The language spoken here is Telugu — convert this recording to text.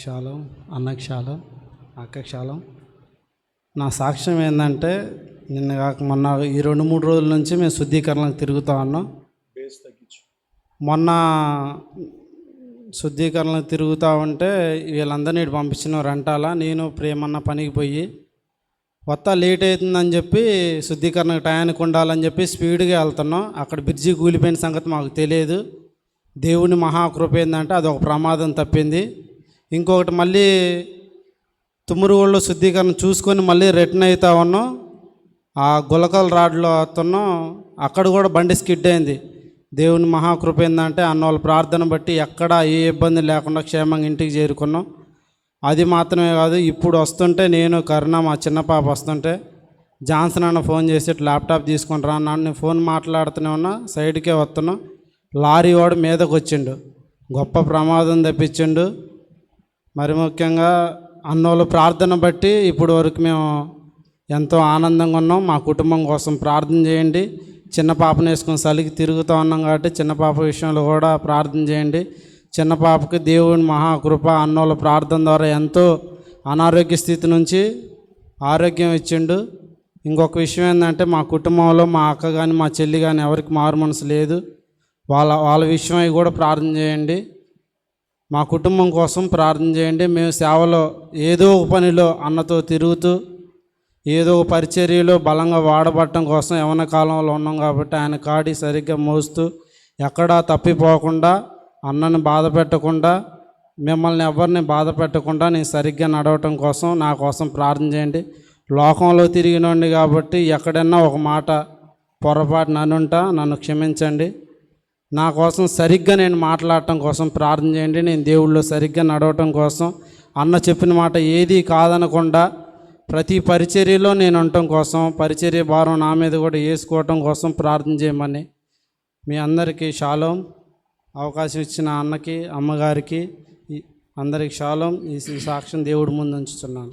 క్షాలం అన్నకి క్షాలం అక్క క్షాలం నా సాక్ష్యం ఏంటంటే నిన్న కాక మొన్న ఈ రెండు మూడు రోజుల నుంచి మేము శుద్ధీకరణకు తిరుగుతా ఉన్నాం. మొన్న శుద్ధీకరణకు తిరుగుతూ ఉంటే వీళ్ళందరినీ ఇటు పంపించిన రెంటాల. నేను ప్రేమన్న పనికి పోయి కొత్త లేట్ అవుతుందని చెప్పి శుద్ధీకరణకు టయానికి ఉండాలని చెప్పి స్పీడ్గా వెళ్తున్నాం. అక్కడ బ్రిడ్జి కూలిపోయిన సంగతి మాకు తెలియదు. దేవుని మహాకృప ఏంటంటే అది ఒక ప్రమాదం తప్పింది. ఇంకొకటి మళ్ళీ తుమ్మురుగోళ్ళు శుద్ధీకరణ చూసుకొని మళ్ళీ రిటర్న్ అవుతా ఉన్నాం. ఆ గులకల రాడ్లో వస్తున్నాం అక్కడ కూడా బండి స్కిడ్ అయింది. దేవుని మహాకృప ఏంటంటే అన్న వాళ్ళ ప్రార్థన బట్టి ఎక్కడ ఏ ఇబ్బంది లేకుండా క్షేమంగా ఇంటికి చేరుకున్నాం. అది మాత్రమే కాదు ఇప్పుడు వస్తుంటే నేను కరుణ మా చిన్న పాప వస్తుంటే జాన్సన్ అన్న ఫోన్ చేసి ల్యాప్టాప్ తీసుకుని రా నేను ఫోన్ మాట్లాడుతూనే ఉన్నా సైడ్కే వస్తున్నాం లారీ వాడు మీదకి వచ్చిండు గొప్ప ప్రమాదం తప్పించిండు. మరి ముఖ్యంగా అన్నోళ్ళ ప్రార్థన బట్టి ఇప్పుడు వరకు మేము ఎంతో ఆనందంగా ఉన్నాం. మా కుటుంబం కోసం ప్రార్థన చేయండి. చిన్న పాపను వేసుకొని చలికి తిరుగుతూ ఉన్నాం కాబట్టి చిన్న పాప విషయంలో కూడా ప్రార్థన చేయండి. చిన్న పాపకి దేవుని మహాకృప అన్నోళ్ళ ప్రార్థన ద్వారా ఎంతో అనారోగ్య స్థితి నుంచి ఆరోగ్యం ఇచ్చిండు. ఇంకొక విషయం ఏంటంటే మా కుటుంబంలో మా అక్క కానీ మా చెల్లి కానీ ఎవరికి మారు మనసు లేదు. వాళ్ళ వాళ్ళ విషయమై కూడా ప్రార్థన చేయండి. మా కుటుంబం కోసం ప్రార్థన చేయండి. మేము సేవలో ఏదో ఒక పనిలో అన్నతో తిరుగుతూ ఏదో ఒక పరిచర్యలో బలంగా వాడబడటం కోసం యవన కాలంలో ఉన్నాం కాబట్టి ఆయన కాడి సరిగ్గా మోస్తూ ఎక్కడా తప్పిపోకుండా అన్నని బాధ పెట్టకుండా మిమ్మల్ని ఎవరిని బాధ పెట్టకుండా నేను సరిగ్గా నడవటం కోసం నా కోసం ప్రార్థన చేయండి. లోకంలో తిరిగినండి కాబట్టి ఎక్కడన్నా ఒక మాట పొరపాటు నన్నుంటా నన్ను క్షమించండి. నా కోసం సరిగ్గా నేను మాట్లాడటం కోసం ప్రార్థన చేయండి. నేను దేవుళ్ళు సరిగ్గా నడవటం కోసం అన్న చెప్పిన మాట ఏది కాదనకుండా ప్రతి పరిచర్యలో నేను ఉండటం కోసం పరిచర్య భారం నా మీద కూడా వేసుకోవటం కోసం ప్రార్థన చేయమని మీ అందరికీ షాలోం. అవకాశం ఇచ్చిన అన్నకి అమ్మగారికి అందరికి షాలోం. ఈ సాక్ష్యం దేవుడి ముందు ఉంచుతున్నాను.